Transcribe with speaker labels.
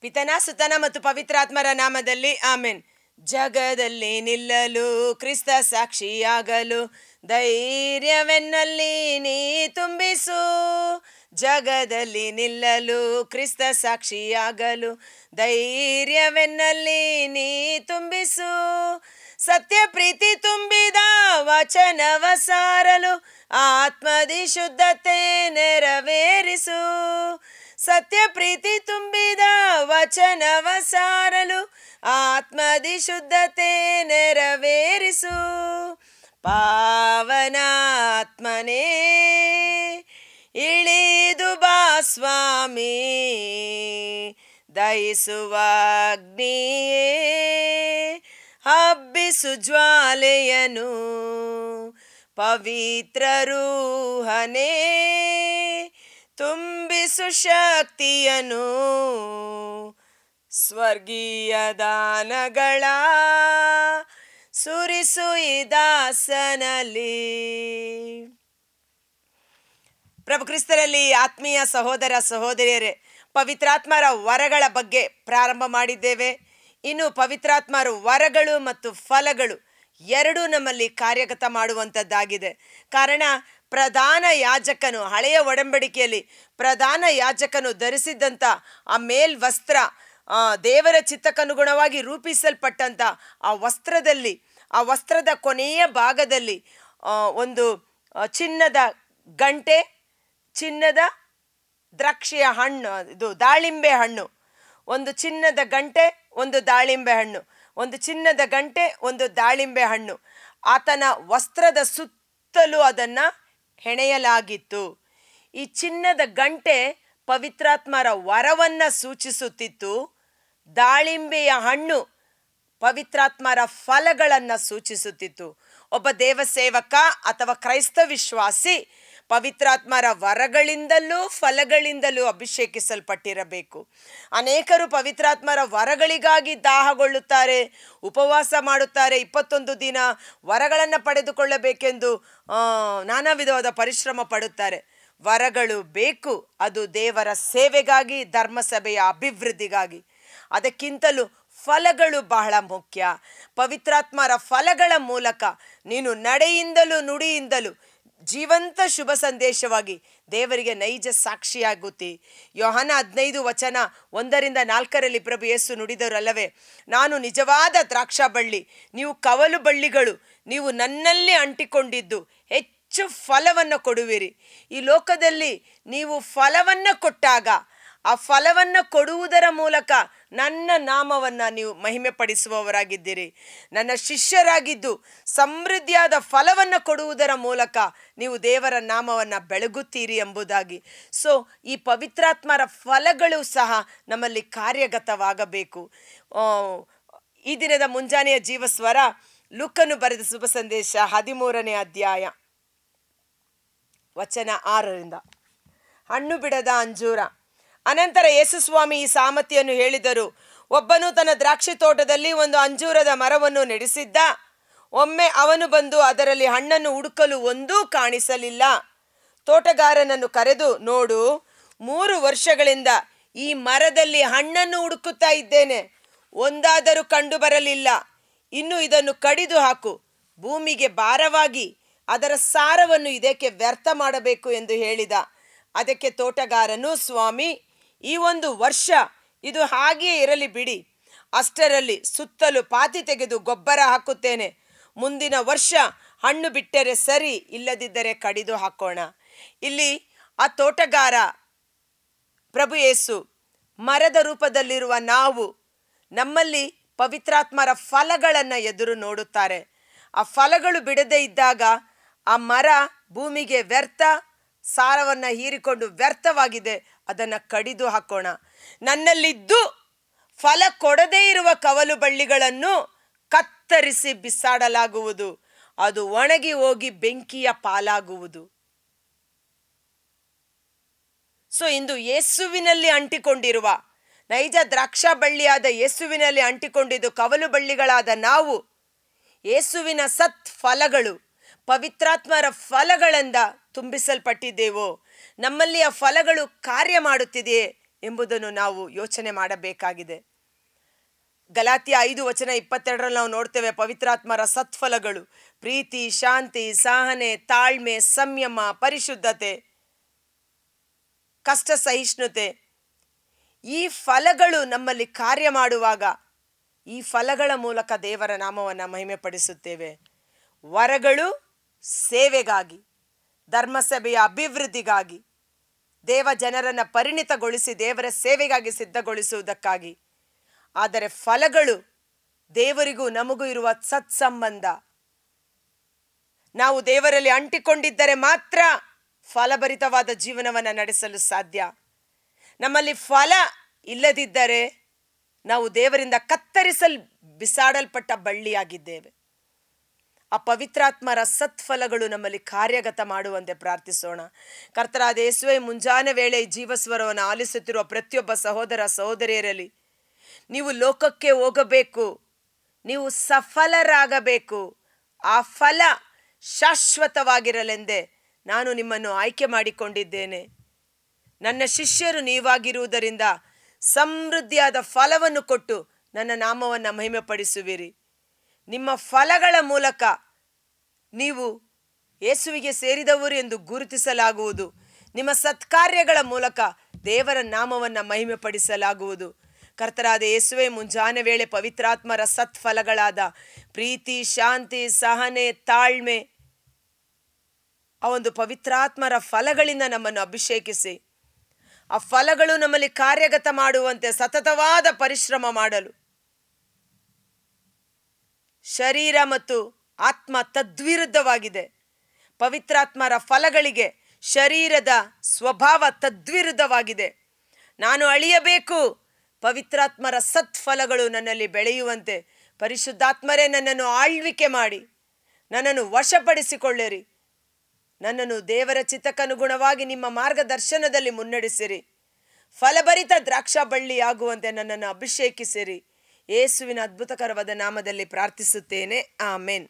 Speaker 1: ಪಿತನ, ಸುತನ ಮತ್ತು ಪವಿತ್ರಾತ್ಮರ ನಾಮದಲ್ಲಿ ಆಮೆನ್. ಜಗದಲ್ಲಿ ನಿಲ್ಲಲು, ಕ್ರಿಸ್ತ ಸಾಕ್ಷಿಯಾಗಲು, ಧೈರ್ಯವೆನ್ನಲ್ಲಿ ನೀ ತುಂಬಿಸು. ಜಗದಲ್ಲಿ ನಿಲ್ಲಲು, ಕ್ರಿಸ್ತ ಸಾಕ್ಷಿಯಾಗಲು, ಧೈರ್ಯವೆನ್ನಲ್ಲಿ ನೀ ತುಂಬಿಸು. ಸತ್ಯ ಪ್ರೀತಿ ತುಂಬಿದ ವಚನವ ಸಾರಲು, ಆತ್ಮದಿ ಶುದ್ಧತೆ ನೆರವೇರಿಸು ಸತ್ಯ ಪ್ರೀತಿ ತುಂಬಿದ ವಚನವ ಸಾರಲು ಆತ್ಮದಿ ಶುದ್ಧತೆ ನೆರವೇರಿಸು ಪಾವನಾತ್ಮನೇ ಇಳಿದು ಬಾ ಸ್ವಾಮಿ ದಯಿಸುವ ಅಗ್ನಿಯೇ ಹಬ್ಬಿಸು ಜ್ವಾಲೆಯನು ಪವಿತ್ರ ರೂಹನೇ ತುಂಬಿಸು ಶಕ್ತಿಯನು ಸ್ವರ್ಗೀಯ ದಾನಗಳ. ಸುರಿಸು ದಾಸನಲ್ಲಿ. ಪ್ರಭು ಕ್ರಿಸ್ತರಲ್ಲಿ ಆತ್ಮೀಯ ಸಹೋದರ ಸಹೋದರಿಯರೇ, ಪವಿತ್ರಾತ್ಮರ ವರಗಳ ಬಗ್ಗೆ ಪ್ರಾರಂಭ ಮಾಡಿದ್ದೇವೆ. ಇನ್ನು ಪವಿತ್ರಾತ್ಮರ ವರಗಳು ಮತ್ತು ಫಲಗಳು ಎರಡೂ ನಮ್ಮಲ್ಲಿ ಕಾರ್ಯಗತ ಮಾಡುವಂಥದ್ದಾಗಿದೆ. ಕಾರಣ ಪ್ರಧಾನ ಯಾಜಕನು, ಹಳೆಯ ಒಡಂಬಡಿಕೆಯಲ್ಲಿ ಪ್ರಧಾನ ಯಾಜಕನು ಧರಿಸಿದ್ದಂಥ ಆ ಮೇಲ್ ವಸ್ತ್ರ ದೇವರ ಚಿತ್ತಕ್ಕನುಗುಣವಾಗಿ ರೂಪಿಸಲ್ಪಟ್ಟಂಥ ಆ ವಸ್ತ್ರದಲ್ಲಿ, ಆ ವಸ್ತ್ರದ ಕೊನೆಯ ಭಾಗದಲ್ಲಿ ಒಂದು ಚಿನ್ನದ ಗಂಟೆ, ಚಿನ್ನದ ದ್ರಾಕ್ಷಿಯ ಹಣ್ಣು, ಇದು ದಾಳಿಂಬೆ ಹಣ್ಣು. ಒಂದು ಚಿನ್ನದ ಗಂಟೆ, ಒಂದು ದಾಳಿಂಬೆ ಹಣ್ಣು. ಒಂದು ಚಿನ್ನದ ಗಂಟೆ, ಒಂದು ದಾಳಿಂಬೆ ಹಣ್ಣು. ಆತನ ವಸ್ತ್ರದ ಸುತ್ತಲೂ ಅದನ್ನು ಹೆಣೆಯಲಾಗಿತ್ತು. ಈ ಚಿನ್ನದ ಗಂಟೆ ಪವಿತ್ರಾತ್ಮರ ವರವನ್ನು ಸೂಚಿಸುತ್ತಿತ್ತು. ದಾಳಿಂಬೆಯ ಹಣ್ಣು ಪವಿತ್ರಾತ್ಮರ ಫಲಗಳನ್ನು ಸೂಚಿಸುತ್ತಿತ್ತು. ಒಬ್ಬ ದೇವಸೇವಕ ಅಥವಾ ಕ್ರೈಸ್ತ ವಿಶ್ವಾಸಿ ಪವಿತ್ರಾತ್ಮರ ವರಗಳಿಂದಲೂ ಫಲಗಳಿಂದಲೂ ಅಭಿಷೇಕಿಸಲ್ಪಟ್ಟಿರಬೇಕು. ಅನೇಕರು ಪವಿತ್ರಾತ್ಮರ ವರಗಳಿಗಾಗಿ ದಾಹಗೊಳ್ಳುತ್ತಾರೆ, ಉಪವಾಸ ಮಾಡುತ್ತಾರೆ, ಇಪ್ಪತ್ತೊಂದು ದಿನ ವರಗಳನ್ನು ಪಡೆದುಕೊಳ್ಳಬೇಕೆಂದು ನಾನಾ ವಿಧವಾದ ಪರಿಶ್ರಮ ಪಡುತ್ತಾರೆ. ವರಗಳು ಬೇಕು, ಅದು ದೇವರ ಸೇವೆಗಾಗಿ, ಧರ್ಮಸಭೆಯ ಅಭಿವೃದ್ಧಿಗಾಗಿ. ಅದಕ್ಕಿಂತಲೂ ಫಲಗಳು ಬಹಳ ಮುಖ್ಯ. ಪವಿತ್ರಾತ್ಮರ ಫಲಗಳ ಮೂಲಕ ನೀನು ನಡೆಯಿಂದಲೂ ನುಡಿಯಿಂದಲೂ ಜೀವಂತ ಶುಭ ಸಂದೇಶವಾಗಿ ದೇವರಿಗೆ ನೈಜ ಸಾಕ್ಷಿಯಾಗುತ್ತಿ. ಯೋಹನ ಹದಿನೈದು ವಚನ ಒಂದರಿಂದ ನಾಲ್ಕರಲ್ಲಿ ಪ್ರಭು ಯೇಸು ನುಡಿದರಲ್ಲವೇ ನಾನು ನಿಜವಾದ ದ್ರಾಕ್ಷ ಬಳ್ಳಿ, ನೀವು ಕವಲು ಬಳ್ಳಿಗಳು, ನೀವು ನನ್ನಲ್ಲಿ ಅಂಟಿಕೊಂಡಿದ್ದು, ಹೆಚ್ಚು ಫಲವನ್ನು ಕೊಡುವಿರಿ. ಈ ಲೋಕದಲ್ಲಿ ನೀವು ಫಲವನ್ನು ಕೊಟ್ಟಾಗ, ಆ ಫಲವನ್ನು ಕೊಡುವುದರ ಮೂಲಕ ನನ್ನ ನಾಮವನ್ನು ನೀವು ಮಹಿಮೆ ಪಡಿಸುವವರಾಗಿದ್ದೀರಿ ನನ್ನ ಶಿಷ್ಯರಾಗಿದ್ದು ಸಮೃದ್ಧಿಯಾದ ಫಲವನ್ನು ಕೊಡುವುದರ ಮೂಲಕ ನೀವು ದೇವರ ನಾಮವನ್ನು ಬೆಳಗುತ್ತೀರಿ ಎಂಬುದಾಗಿ. ಸೊ ಈ ಪವಿತ್ರಾತ್ಮರ ಫಲಗಳು ಸಹ ನಮ್ಮಲ್ಲಿ ಕಾರ್ಯಗತವಾಗಬೇಕು. ಈ ದಿನದ ಮುಂಜಾನೆಯ ಜೀವಸ್ವರ ಲುಕ್ಕನ್ನು ಬರೆದ ಶುಭ ಸಂದೇಶ ಹದಿಮೂರನೇ ಅಧ್ಯಾಯ ವಚನ ಆರರಿಂದ. ಹಣ್ಣು ಬಿಡದ ಅಂಜೂರ. ಅನಂತರ ಯೇಸುಸ್ವಾಮಿ ಈ ಸಾಮತಿಯನ್ನು ಹೇಳಿದರು. ಒಬ್ಬನು ತನ್ನ ದ್ರಾಕ್ಷಿ ತೋಟದಲ್ಲಿ ಒಂದು ಅಂಜೂರದ ಮರವನ್ನು ನೆಡೆಸಿದ್ದ. ಒಮ್ಮೆ ಅವನು ಬಂದು ಅದರಲ್ಲಿ ಹಣ್ಣನ್ನು ಹುಡುಕಲು ಒಂದೂ ಕಾಣಿಸಲಿಲ್ಲ. ತೋಟಗಾರನನ್ನು ಕರೆದು, ನೋಡು, ಮೂರು ವರ್ಷಗಳಿಂದ ಈ ಮರದಲ್ಲಿ ಹಣ್ಣನ್ನು ಹುಡುಕುತ್ತಾ ಇದ್ದೇನೆ. ಒಂದಾದರೂ ಕಂಡು ಬರಲಿಲ್ಲ ಇನ್ನು ಇದನ್ನು ಕಡಿದು ಹಾಕು. ಭೂಮಿಗೆ ಭಾರವಾಗಿ ಅದರ ಸಾರವನ್ನು ಇದಕ್ಕೆ ವ್ಯರ್ಥ ಮಾಡಬೇಕು ಎಂದು ಹೇಳಿದ. ಅದಕ್ಕೆ ತೋಟಗಾರನು, ಸ್ವಾಮಿ ಈ ಒಂದು ವರ್ಷ ಇದು ಹಾಗೆಯೇ ಇರಲಿ ಬಿಡಿ. ಅಷ್ಟರಲ್ಲಿ ಸುತ್ತಲೂ ಪಾತಿ ತೆಗೆದು ಗೊಬ್ಬರ ಹಾಕುತ್ತೇನೆ. ಮುಂದಿನ ವರ್ಷ ಹಣ್ಣು ಬಿಟ್ಟರೆ ಸರಿ ಇಲ್ಲದಿದ್ದರೆ ಕಡಿದು ಹಾಕೋಣ. ಇಲ್ಲಿ ಆ ತೋಟಗಾರ ಪ್ರಭು ಯೇಸು ಮರದ ರೂಪದಲ್ಲಿರುವ ನಾವು ನಮ್ಮಲ್ಲಿ ಪವಿತ್ರಾತ್ಮರ ಫಲಗಳನ್ನು ಎದುರು ನೋಡುತ್ತಾರೆ. ಆ ಫಲಗಳು ಬಿಡದೇ ಇದ್ದಾಗ ಆ ಮರ ಭೂಮಿಗೆ ವ್ಯರ್ಥ ಸಾರವನ್ನು ಹೀರಿಕೊಂಡು ವ್ಯರ್ಥವಾಗಿದೆ, ಅದನ್ನು ಕಡಿದು ಹಾಕೋಣ. ನನ್ನಲ್ಲಿದ್ದು ಫಲ ಕೊಡದೇ ಇರುವ ಕವಲು ಬಳ್ಳಿಗಳನ್ನು ಕತ್ತರಿಸಿ ಬಿಸಾಡಲಾಗುವುದು. ಅದು ಒಣಗಿ ಹೋಗಿ ಬೆಂಕಿಯ ಪಾಲಾಗುವುದು. ಸೊ, ಇಂದು ಯೇಸುವಿನಲ್ಲಿ ಅಂಟಿಕೊಂಡಿರುವ, ನೈಜ ದ್ರಾಕ್ಷ ಬಳ್ಳಿಯಾದ ಯೇಸುವಿನಲ್ಲಿ ಅಂಟಿಕೊಂಡಿದ್ದು ಕವಲು ಬಳ್ಳಿಗಳಾದ ನಾವು, ಯೇಸುವಿನ ಸತ್ ಫಲಗಳು ಪವಿತ್ರಾತ್ಮರ ಫಲಗಳಿಂದ ತುಂಬಿಸಲ್ಪಟ್ಟಿದ್ದೇವೋ ನಮ್ಮಲ್ಲಿ ಆ ಫಲಗಳು ಕಾರ್ಯ ಮಾಡುತ್ತಿದೆಯೇ ಎಂಬುದನ್ನು ನಾವು ಯೋಚನೆ ಮಾಡಬೇಕಾಗಿದೆ. ಗಲಾತಿಯ ಐದು ವಚನ ಇಪ್ಪತ್ತೆರಡರಲ್ಲಿ ನಾವು ನೋಡ್ತೇವೆ, ಪವಿತ್ರಾತ್ಮರ ಸತ್ಫಲಗಳು, ಪ್ರೀತಿ, ಶಾಂತಿ, ಸಹನೆ, ತಾಳ್ಮೆ, ಸಂಯಮ, ಪರಿಶುದ್ಧತೆ, ಕಷ್ಟ ಸಹಿಷ್ಣುತೆ. ಈ ಫಲಗಳು ನಮ್ಮಲ್ಲಿ ಕಾರ್ಯ ಮಾಡುವಾಗ ಈ ಫಲಗಳ ಮೂಲಕ ದೇವರ ನಾಮವನ್ನು ಮಹಿಮೆಪಡಿಸುತ್ತೇವೆ. ವರಗಳು ಸೇವೆಗಾಗಿ, ಧರ್ಮಸಭೆಯ ಅಭಿವೃದ್ಧಿಗಾಗಿ ದೇವ ಜನರನ್ನು ಪರಿಣಿತಗೊಳಿಸಿ ದೇವರ ಸೇವೆಗಾಗಿ ಸಿದ್ಧಗೊಳಿಸುವುದಕ್ಕಾಗಿ. ಆದರೆ ಫಲಗಳು ದೇವರಿಗೂ ನಮಗೂ ಇರುವ ಸತ್ಸಂಬಂಧ. ನಾವು ದೇವರಲ್ಲಿ ಅಂಟಿಕೊಂಡಿದ್ದರೆ ಮಾತ್ರ ಫಲಭರಿತವಾದ ಜೀವನವನ್ನು ನಡೆಸಲು ಸಾಧ್ಯ. ನಮ್ಮಲ್ಲಿ ಫಲ ಇಲ್ಲದಿದ್ದರೆ ನಾವು ದೇವರಿಂದ ಕತ್ತರಿಸಲ್, ಬಿಸಾಡಲ್ಪಟ್ಟ ಬಳ್ಳಿಯಾಗಿದ್ದೇವೆ. ಆ ಪವಿತ್ರಾತ್ಮರ ಸತ್ಫಲಗಳು ನಮ್ಮಲ್ಲಿ ಕಾರ್ಯಗತ ಮಾಡುವಂತೆ ಪ್ರಾರ್ಥಿಸೋಣ. ಕರ್ತರಾದ ಯೇಸುವೆ, ಮುಂಜಾನೆ ವೇಳೆ ಜೀವಸ್ವರವನ್ನು ಆಲಿಸುತ್ತಿರುವ ಪ್ರತಿಯೊಬ್ಬ ಸಹೋದರ ಸಹೋದರಿಯರಲ್ಲಿ ನೀವು ಲೋಕಕ್ಕೆ ಹೋಗಬೇಕು, ನೀವು ಸಫಲರಾಗಬೇಕು, ಆ ಫಲ ಶಾಶ್ವತವಾಗಿರಲೆಂದೇ ನಾನು ನಿಮ್ಮನ್ನು ಆಯ್ಕೆ ಮಾಡಿಕೊಂಡಿದ್ದೇನೆ. ನನ್ನ ಶಿಷ್ಯರು ನೀವಾಗಿರುವುದರಿಂದ ಸಮೃದ್ಧಿಯಾದ ಫಲವನ್ನು ಕೊಟ್ಟು ನನ್ನ ನಾಮವನ್ನು ಮಹಿಮೆಪಡಿಸುವಿರಿ. ನಿಮ್ಮ ಫಲಗಳ ಮೂಲಕ ನೀವು ಯೇಸುವಿಗೆ ಸೇರಿದವರು ಎಂದು ಗುರುತಿಸಲಾಗುವುದು. ನಿಮ್ಮ ಸತ್ಕಾರ್ಯಗಳ ಮೂಲಕ ದೇವರ ನಾಮವನ್ನು ಮಹಿಮೆಪಡಿಸಲಾಗುವುದು. ಕರ್ತರಾದ ಯೇಸುವೆ, ಮುಂಜಾನೆ ವೇಳೆ ಪವಿತ್ರಾತ್ಮರ ಸತ್ಫಲಗಳಾದ ಪ್ರೀತಿ, ಶಾಂತಿ, ಸಹನೆ, ತಾಳ್ಮೆ, ಆ ಒಂದು ಪವಿತ್ರಾತ್ಮರ ಫಲಗಳಿಂದ ನಮ್ಮನ್ನು ಅಭಿಷೇಕಿಸಿ. ಆ ಫಲಗಳು ನಮ್ಮಲ್ಲಿ ಕಾರ್ಯಗತ ಮಾಡುವಂತೆ ಸತತವಾದ ಪರಿಶ್ರಮ ಮಾಡಲು. ಶರೀರ ಮತ್ತು ಆತ್ಮ ತದ್ವಿರುದ್ಧವಾಗಿದೆ. ಪವಿತ್ರಾತ್ಮರ ಫಲಗಳಿಗೆ ಶರೀರದ ಸ್ವಭಾವ ತದ್ವಿರುದ್ಧವಾಗಿದೆ. ನಾನು ಅಳಿಯಬೇಕು. ಪವಿತ್ರಾತ್ಮರ ಸತ್ಫಲಗಳು ನನ್ನಲ್ಲಿ ಬೆಳೆಯುವಂತೆ ಪರಿಶುದ್ಧಾತ್ಮರೇ ನನ್ನನ್ನು ಆಳ್ವಿಕೆ ಮಾಡಿ. ನನ್ನನ್ನು ವಶಪಡಿಸಿಕೊಳ್ಳಿರಿ. ನನ್ನನ್ನು ದೇವರ ಚಿತ್ತಕ್ಕನುಗುಣವಾಗಿ ನಿಮ್ಮ ಮಾರ್ಗದರ್ಶನದಲ್ಲಿ ಮುನ್ನಡೆಸಿರಿ. ಫಲಭರಿತ ದ್ರಾಕ್ಷ ಬಳ್ಳಿಯಾಗುವಂತೆ ನನ್ನನ್ನು ಅಭಿಷೇಕಿಸಿರಿ. ಯೇಸುವಿನ ಅದ್ಭುತಕರವಾದ ನಾಮದಲ್ಲಿ ಪ್ರಾರ್ಥಿಸುತ್ತೇನೆ. ಆಮೇನ್.